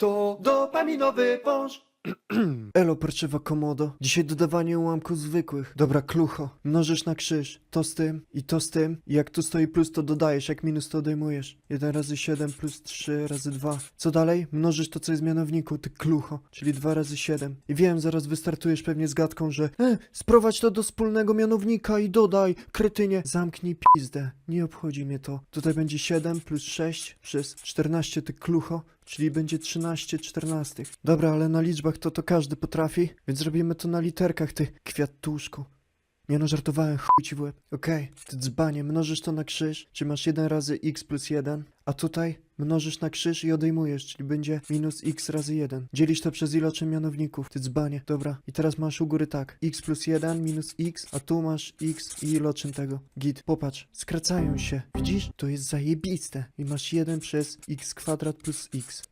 To dopaminowy wąż. Elo, parczywa komodo. Dzisiaj dodawanie ułamków zwykłych. Dobra, klucho. Mnożysz na krzyż. To z tym i to z tym. I jak tu stoi plus, to dodajesz. Jak minus, to odejmujesz. 1 razy 7 plus 3 razy 2. Co dalej? Mnożysz to, co jest w mianowniku, ty klucho. Czyli 2 razy 7. I wiem, zaraz wystartujesz pewnie z gadką, że e, sprowadź to do wspólnego mianownika i dodaj, kretynie. Zamknij pizdę. Nie obchodzi mnie to. Tutaj będzie 7 plus 6 przez 14, ty klucho. Czyli będzie 13 14. Dobra, ale na liczbach to to każdy potrafi, więc robimy to na literkach, ty kwiatuszku. Nie no, żartowałem, chuj ci w łeb. Okej, ty dzbanie, mnożysz to na krzyż, czy masz 1 razy x plus 1, a tutaj mnożysz na krzyż i odejmujesz, czyli będzie minus x razy 1. Dzielisz to przez iloczyn mianowników, ty dzbanie. Dobra, i teraz masz u góry tak, x plus 1 minus x, a tu masz x i iloczyn tego. Git, popatrz, skracają się. Widzisz? To jest zajebiste. I masz 1 przez x kwadrat plus x.